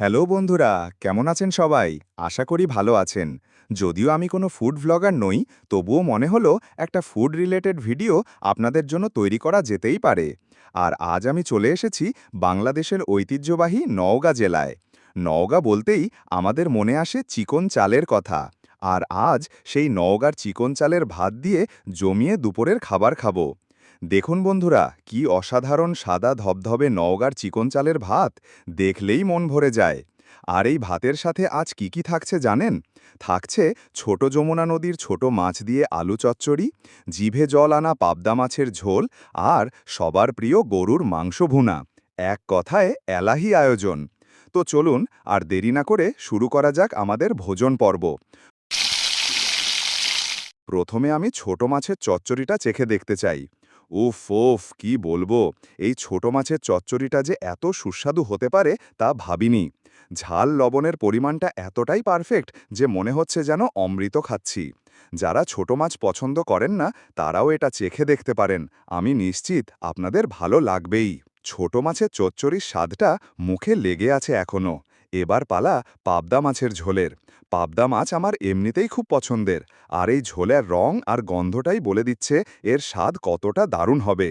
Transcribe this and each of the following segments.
Hello বন্ধুরা, কেমন আছেন সবাই? আশা করি ভালো আছেন। যদিও আমি কোনো ফুড ভ্লগার নই, তবুও মনে হলো একটা ফুড রিলেটেড ভিডিও আপনাদের জন্য তৈরি করা যেতেই পারে। আর আজ আমি চলে এসেছি বাংলাদেশের ঐতিহ্যবাহী নওগাঁ জেলায়। নওগাঁ বলতেই আমাদের মনে আসে চিকন চালের কথা। আর আজ সেই নওগাঁর চিকন চালের ভাত দিয়ে জমিয়ে দুপুরের খাবার খাব। দেখুন বন্ধুরা, কি অসাধারণ সাদা ধবধবে নওগাঁর চিকন চালের ভাত, দেখলেই মন ভরে যায়। আর এই ভাতের সাথে আজ কি কি থাকছে জানেন? থাকছে ছোট যমুনা নদীর ছোট মাছ দিয়ে আলু চচ্চড়ি, জিভে জল আনা পাবদা মাছের ঝোল, আর সবার প্রিয় গরুর মাংস ভুনা। এক কথায় এলাহি আয়োজন। তো চলুন, আর দেরি না করে শুরু করা যাক আমাদের ভোজন পর্ব। প্রথমে আমি ছোট মাছের চচ্চড়িটা চেখে দেখতে চাই। উফ ওফ কি বলব? এই ছোট মাছের চচ্চড়িটা যে এত সুস্বাদু হতে পারে তা ভাবিনি। ঝাল লবণের পরিমাণটা এতটাই পারফেক্ট যে মনে হচ্ছে যেন অমৃত খাচ্ছি। যারা ছোট মাছ পছন্দ করেন না, তারাও এটা চেখে দেখতে পারেন। আমি নিশ্চিত আপনাদের ভালো লাগবেই। ছোট মাছের চচ্চড়ির স্বাদটা মুখে লেগে আছে এখনও এবার পালা পাবদা মাছের ঝোলের। পাবদা মাছ আমার এমনিতেই খুব পছন্দের। আর এই ঝোলের রং আর গন্ধটাই বলে দিচ্ছে এর স্বাদ কতটা দারুণ হবে।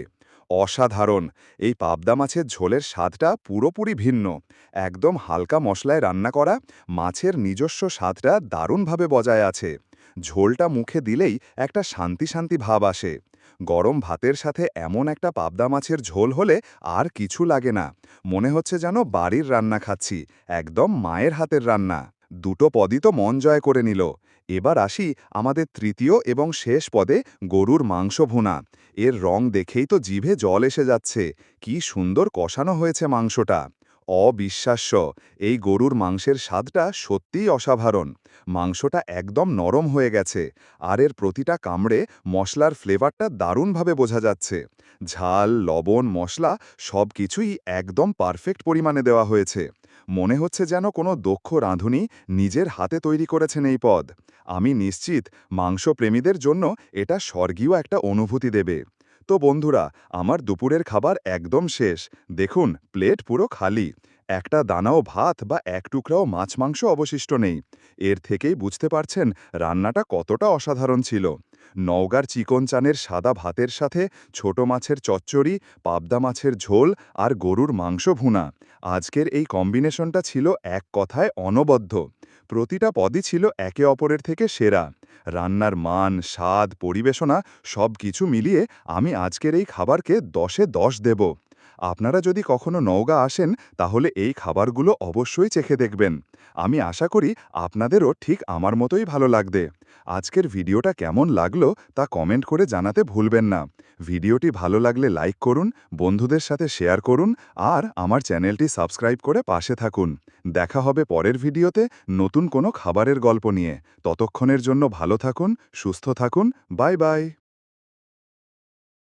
অসাধারণ! এই পাবদা মাছের ঝোলের স্বাদটা পুরোপুরি ভিন্ন। একদম হালকা মশলায় রান্না করা, মাছের নিজস্ব স্বাদটা দারুণভাবে বজায় আছে। ঝোলটা মুখে দিলেই একটা শান্তি শান্তি ভাব আসে। গরম ভাতের সাথে এমন একটা পাবদা মাছের ঝোল হলে আর কিছু লাগে না। মনে হচ্ছে যেন বাড়ির রান্না খাচ্ছি, একদম মায়ের হাতের রান্না। দুটো পদই তো মন জয় করে নিল। এবার আসি আমাদের তৃতীয় এবং শেষ পদে গরুর মাংস ভুনা। এর রং দেখেই তো জিভে জল এসে যাচ্ছে। কি সুন্দর কষানো হয়েছে মাংসটা। অবিশ্বাস্য। এই গরুর মাংসের স্বাদটা সত্যিই অসাধারণ। মাংসটা একদম নরম হয়ে গেছে। আর এর প্রতিটা কামড়ে মশলার ফ্লেভারটা দারুণভাবে বোঝা যাচ্ছে। ঝাল, লবণ, মশলা সব কিছুই একদম পারফেক্ট পরিমাণে দেওয়া হয়েছে। মনে হচ্ছে যেন কোনো দক্ষ রাঁধুনি নিজের হাতে তৈরি করেছেন এই পদ। আমি নিশ্চিত মাংসপ্রেমীদের জন্য এটা স্বর্গীয় একটা অনুভূতি দেবে। তো বন্ধুরা, আমার দুপুরের খাবার একদম শেষ। দেখুন, প্লেট পুরো খালি। একটা দানাও ভাত বা এক টুকরাও মাছ মাংস অবশিষ্ট নেই। এর থেকেই বুঝতে পারছেন রান্নাটা কতটা অসাধারণ ছিল। নওগাঁর চিকন চানের সাদা ভাতের সাথে ছোট মাছের চচ্চড়ি, পাবদা মাছের ঝোল আর গরুর মাংস ভুনা। আজকের এই কম্বিনেশনটা ছিল এক কথায় অনবদ্য। প্রতিটা পদই ছিল একে অপরের থেকে সেরা। রান্নার মান স্বাদ পরিবেশনা সব কিছু মিলিয়ে আমি আজকের এই খাবারকে দশে দশ দেব। আপনারা যদি কখনো নওগাঁ আসেন, তাহলে এই খাবারগুলো অবশ্যই চেখে দেখবেন। আমি আশা করি আপনাদেরও ঠিক আমার মতোই ভালো লাগবে। আজকের ভিডিওটা কেমন লাগল তা কমেন্ট করে জানাতে ভুলবেন না। ভিডিওটি ভালো লাগলে লাইক করুন, বন্ধুদের সাথে শেয়ার করুন, আর আমার চ্যানেলটি সাবস্ক্রাইব করে পাশে থাকুন। দেখা হবে পরের ভিডিওতে নতুন কোনো খাবারের গল্প নিয়ে। ততক্ষণের জন্য ভালো থাকুন, সুস্থ থাকুন, বাই বাই।